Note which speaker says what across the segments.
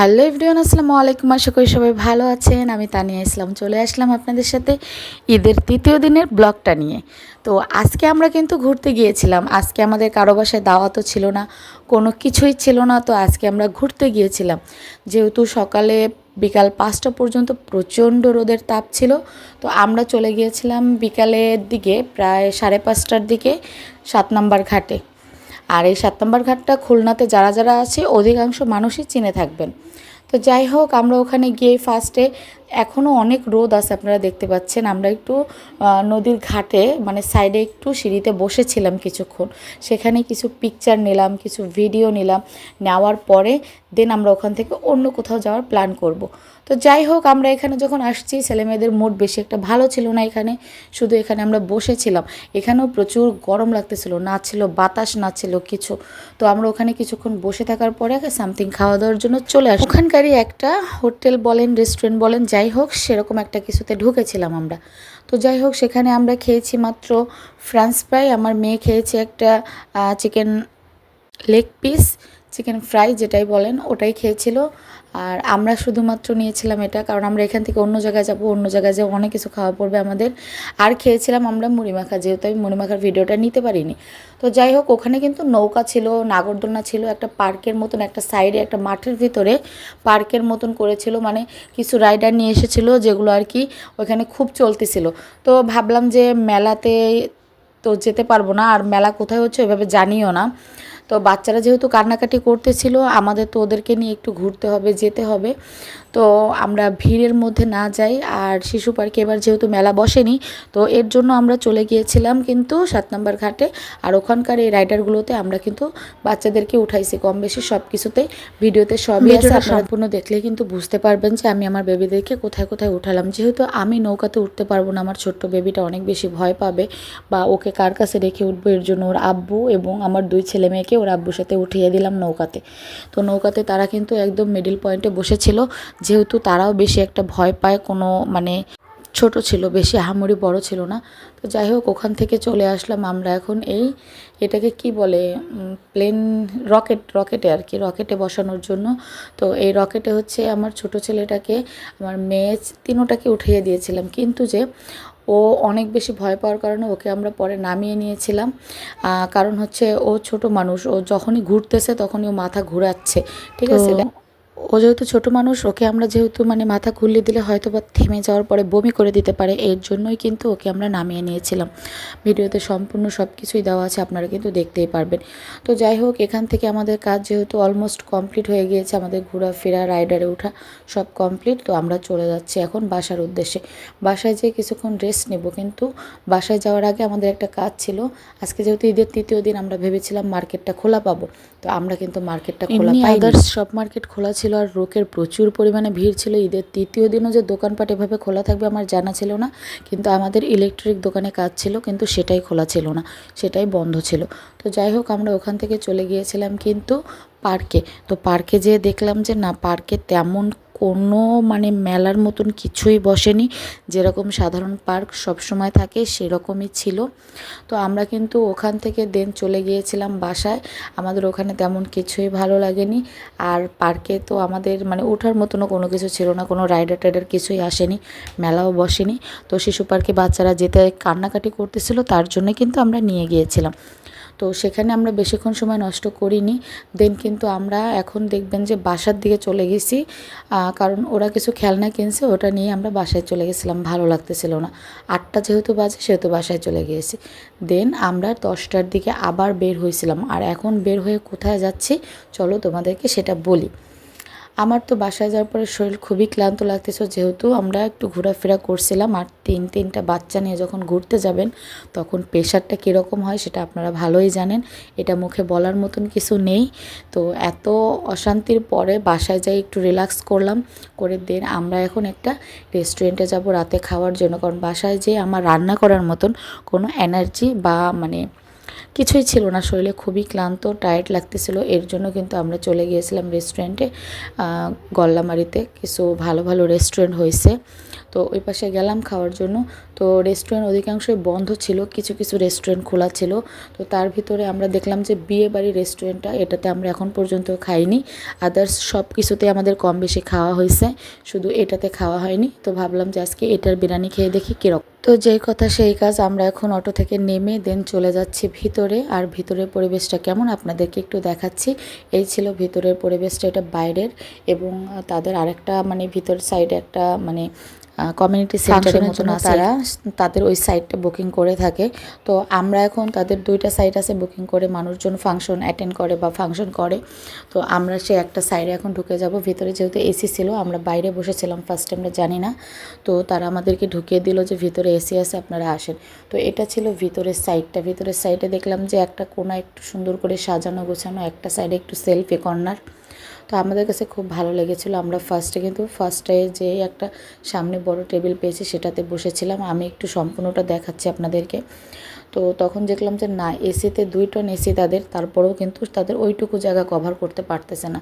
Speaker 1: Hello everyone, আসসালামু আলাইকুম। আশা করি সবাই ভালো আছেন। আমি তানিয়া ইসলাম চলে আসলাম আপনাদের সাথে ঈদের তৃতীয় দিনের ব্লগটা নিয়ে। তো আজকে আমরা কিন্তু ঘুরতে গিয়েছিলাম। আজকে আমাদের কারও বাসায় দাওয়াতও ছিল না, কোনো কিছুই ছিল না। তো আজকে আমরা ঘুরতে গিয়েছিলাম। যেহেতু সকালে বিকাল পাঁচটা পর্যন্ত প্রচণ্ড রোদের তাপ ছিল, তো আমরা চলে গিয়েছিলাম বিকালের দিকে, প্রায় সাড়ে পাঁচটার দিকে সাত নম্বর ঘাটে। আর এই সাত নম্বর ঘাটটা খুলনাতে যারা যারা আছে অধিকাংশ মানুষই চিনে থাকবেন। তো যাই হোক, আমরা ওখানে গিয়ে ফার্স্টে এখনও অনেক রোদ আছে, আপনারা দেখতে পাচ্ছেন। আমরা একটু নদীর ঘাটে মানে সাইডে একটু সিঁড়িতে বসেছিলাম কিছুক্ষণ। সেখানে কিছু পিকচার নিলাম, কিছু ভিডিও নিলাম। নেওয়ার পরে দেন আমরা ওখান থেকে অন্য কোথাও যাওয়ার প্ল্যান করব। তো যাই হোক, আমরা এখানে যখন আসছি ছেলে মেয়েদের মুড বেশি একটা ভালো ছিল না এখানে। শুধু এখানে আমরা বসেছিলাম। এখানেও প্রচুর গরম লাগতেছিল, না ছিল বাতাস, না ছিল কিছু। তো আমরা ওখানে কিছুক্ষণ বসে থাকার পরে সামথিং খাওয়া দাওয়ার জন্য চলে আসি ওখানকারই একটা হোটেল বলেন রেস্টুরেন্ট বলেন যাই হোক, সেরকম একটা কিছুতে ঢুকেছিলাম আমরা। তো যাই হোক, সেখানে আমরা খেয়েছি মাত্র ফ্রান্স ফ্রাই। আমার মেয়ে খেয়েছে একটা chicken leg piece chicken fry যেটাই বলেন, ওটাই খেয়েছিল। আর আমরা শুধুমাত্র নিয়েছিলাম এটা, কারণ আমরা এখান থেকে অন্য জায়গায় যাব, অন্য জায়গায় যাব অনেক কিছু খাওয়া পড়বে আমাদের। আর খেয়েছিলাম আমরা মুড়িমাখা যেহেতু আমি মুড়িমাখার ভিডিওটা নিতে পারিনি। তো যাই হোক, ওখানে কিন্তু নৌকা ছিল, নাগরদোলনা ছিল, একটা পার্কের মতন, একটা সাইডে, একটা মাঠের ভিতরে পার্কের মতন করেছিল। মানে কিছু রাইডার নিয়ে এসেছিল, যেগুলো আর কি ওখানে খুব চলতেছিল। তো ভাবলাম যে মেলাতে তো যেতে পারব না, আর মেলা কোথায় হচ্ছে ওইভাবে জানিও না। তো বাচ্চারা যেহেতু কান্নাকাটি করতেছিল আমাদের তো ওদেরকে নিয়ে একটু ঘুরতে হবে যেতে হবে। তো আমরা ভিড়ের মধ্যে না যাই। আর শিশু পার্কে এবার যেহেতু মেলা বসেনি তো এর জন্য আমরা চলে গিয়েছিলাম কিন্তু সাত নম্বর ঘাটে। আর ওখানকার এই রাইডারগুলোতে আমরা কিন্তু বাচ্চাদেরকে উঠাইছি কম বেশি সব কিছুতেই ভিডিওতে সবই আছে সম্পূর্ণ দেখলে কিন্তু বুঝতে পারবেন যে আমি আমার বেবিদেরকে কোথায় কোথায় উঠালাম। যেহেতু আমি নৌকাতে উঠতে পারব না আমার ছোট্ট বেবিটা অনেক বেশি ভয় পাবে বা ওকে কার কাছে রেখে উঠবো এর জন্য ওর আব্বু এবং আমার দুই ছেলে মেয়েকে ওর আব্বুর সাথে উঠিয়ে দিলাম নৌকাতে। তো নৌকাতে তারা কিন্তু একদম মিডিল পয়েন্টে বসেছিল। যেহেতু তারাও বেশি একটা ভয় পায়, কোনো মানে ছোট ছিল, বেশি আহামরি বড় ছিল না। তো যাই হোক, ওখান থেকে চলে আসলাম আমরা এখন এই, এটাকে কি বলে প্লেন রকেট, রকেটে আর কি, রকেটে বসানোর জন্য। তো এই রকেটে হচ্ছে আমার ছোট ছেলেটাকে, আমার মেয়ে, তিনোটাকে উঠিয়ে দিয়েছিলাম। কিন্তু যে ও অনেক বেশি ভয় পাওয়ার কারণে ওকে আমরা পরে নামিয়ে নিয়েছিলাম। কারণ হচ্ছে ও ছোট মানুষ, ও যখনই ঘুরতেছে তখনই ও মাথা ঘুরাচ্ছে। ঠিক আছে? ও যেহেতু ছোট মানুষ ওকে আমরা যেহেতু মানে মাথা ঘুরলে দিলে হয়তো বা থেমে যাওয়ার পরে বমি করে দিতে পারে এর জন্যই কিন্তু ওকে আমরা নামিয়ে নিয়েছিলাম। ভিডিওতে সম্পূর্ণ সব কিছুই দেওয়া আছে আপনারা কিন্তু দেখতেই পারবেন। তো যাই হোক এখান থেকে আমাদের কাজ যেহেতু অলমোস্ট কমপ্লিট হয়ে গিয়েছে আমাদের ঘোরাফেরা রাইডারে ওঠা সব কমপ্লিট তো আমরা চলে যাচ্ছি এখন বাসার উদ্দেশ্যে। বাসায় যেয়ে কিছুক্ষণ রেস্ট নেব কিন্তু বাসায় যাওয়ার আগে আমাদের একটা কাজ ছিল। আজকে যেহেতু ঈদের তৃতীয় দিন আমরা ভেবেছিলাম মার্কেটটা খোলা পাবো তো আমরা কিন্তু মার্কেটটা খোলা পাই আদার্স সব মার্কেট খোলা ছিল আর রোকের প্রচুর পরিমাণে ভিড় ছিল ঈদের তৃতীয় দিনও যে দোকানপাট এভাবে খোলা থাকবে আমার জানা ছিল না, কিন্তু আমাদের ইলেকট্রিক দোকানে কাজ ছিল, কিন্তু সেটাই খোলা ছিল না, সেটাই বন্ধ ছিল। তো যাই হোক, আমরা ওখান থেকে চলে গিয়েছিলাম, কিন্তু পার্কে। তো পার্কে যেয়ে দেখলাম যে না, পার্কে তেমন কোনো মানে মেলার মতন কিছুই বসেনি। যেরকম সাধারণ পার্ক সবসময় থাকে, সেরকমই ছিল। তো আমরা কিন্তু ওখান থেকে দেন চলে গিয়েছিলাম বাসায়। আমাদের ওখানে তেমন কিছুই ভালো লাগেনি। আর পার্কে তো আমাদের মানে ওঠার মতনও কোনো কিছু ছিল না, কোনো রাইডার টাইডার কিছুই আসেনি, মেলাও বসেনি। তো শিশু পার্কে বাচ্চারা যেতে কান্নাকাটি করতেছিল, তার জন্য কিন্তু আমরা নিয়ে গিয়েছিলাম। তো সেখানে আমরা বেশিক্ষণ সময় নষ্ট করিনি। দেন কিন্তু আমরা এখন দেখবেন যে বাসার দিকে চলে গেছি। কারণ ওরা কিছু খেলনা কিনছে, ওটা নিয়ে আমরা বাসায় চলে গেছিলাম, ভালো লাগতেছিল না। আটটা যেহেতু বাজে, সেহেতু বাসায় চলে গিয়েছি। দেন আমরা দশটার দিকে আবার বের হয়েছিলাম। আর এখন বের হয়ে কোথায় যাচ্ছি? চলো তোমাদেরকে সেটা বলি। আমার তো বাসায় যাওয়ার পরে শরীর খুবই ক্লান্ত লাগতেছে, যেহেতু আমরা একটু ঘোরাফেরা করছিলাম আর তিন, তিনটা বাচ্চা নিয়ে যখন ঘুরতে যাবেন, তখন প্রেশারটা কীরকম হয় সেটা আপনারা ভালোই জানেন। এটা মুখে বলার মতন কিছু নেই। তো এত অশান্তির পরে বাসায় যাই একটু রিল্যাক্স করলাম, করে দেন আমরা এখন একটা রেস্টুরেন্টে যাব রাতে খাওয়ার জন্য। কারণ বাসায় যে আমার রান্না করার মতন কোনো এনার্জি বা মানে কিছুই ছিল না, শরীরে খুবই ক্লান্ত টায়ার্ড লাগতেছিল। এর জন্য কিন্তু আমরা চলে গিয়েছিলাম রেস্টুরেন্টে গল্লামারিতে। কিছু ভালো ভালো রেস্টুরেন্ট হয়েছে। তো ওই পাশে গেলাম খাওয়ার জন্য। তো রেস্টুরেন্ট অধিকাংশই বন্ধ ছিল, কিছু কিছু রেস্টুরেন্ট খোলা ছিল। তো তার ভিতরে আমরা দেখলাম যে বিয়ে বাড়ি রেস্টুরেন্টটা এটাতে আমরা এখন পর্যন্ত খাইনি। আদার্স সব কিছুতে আমাদের কম বেশি খাওয়া হয়েছে। শুধু এটাতে খাওয়া হয়নি। তো ভাবলাম যে আজকে এটার বিরিয়ানি খেয়ে দেখি কীরকম। তো যেই কথা সেই কাজ আমরা এখন অটো থেকে নেমে দেন চলে যাচ্ছি ভিতরে। আর ভিতরের পরিবেশটা কেমন আপনাদেরকে একটু দেখাচ্ছি। এই ছিল ভিতরের পরিবেশটা, এটা বাইরের এবং তাদের আরেকটা মানে ভিতর সাইডে একটা মানে কমিউনিটি সেন্টারের মতন তারা তাদের ওই সাইডটা বুকিং করে থাকে। তো আমরা এখন তাদের দুইটা সাইড আছে বুকিং করে মানুষজন ফাংশন অ্যাটেন্ড করে বা ফাংশন করে। তো আমরা সে একটা সাইডে এখন ঢুকে যাব। ভিতরে যেহেতু এসি ছিল আমরা বাইরে বসেছিলাম ফার্স্ট আমরা জানি না। তো তারা আমাদেরকে ঢুকিয়ে দিল যে ভিতরে এসি আছে আপনারা আসেন। তো এটা ছিল ভিতরের সাইডটা ভিতরের সাইডে দেখলাম যে একটা কোনা একটু সুন্দর করে সাজানো গোছানো একটা সাইডে একটু সেলফি কর্নার তো আমাদের কাছে খুব ভালো লেগেছিলো। আমরা ফার্স্টে কিন্তু ফার্স্টে যে একটা সামনে বড় টেবিল পেয়েছি সেটাতে বসেছিলাম। আমি একটু সম্পূর্ণটা দেখাচ্ছি আপনাদেরকে। তো তখন দেখলাম যে না, এসিতে দুই টন এসি তাদের, তারপরেও কিন্তু তাদের ওইটুকু জায়গা কভার করতে পারতেছে না।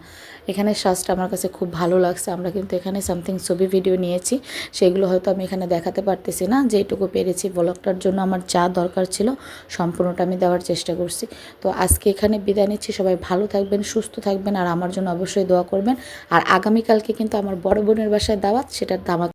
Speaker 1: এখানে শ্বাসটা আমার কাছে খুব ভালো লাগছে। আমরা কিন্তু এখানে সামথিং ছবি ভিডিও নিয়েছি। সেগুলো হয়তো আমি এখানে দেখাতে পারতেছি না। যেটুকু পেরেছি ব্লগটার জন্য আমার যা দরকার ছিল সম্পূর্ণটা আমি দেওয়ার চেষ্টা করছি। তো আজকে এখানে বিদায় নিচ্ছি। সবাই ভালো থাকবেন, সুস্থ থাকবেন, আর আমার জন্য অবশ্যই দোয়া করবেন। আর আগামীকালকে কিন্তু আমার বড় বোনের বাসায় দাওয়াত, সেটার দামাক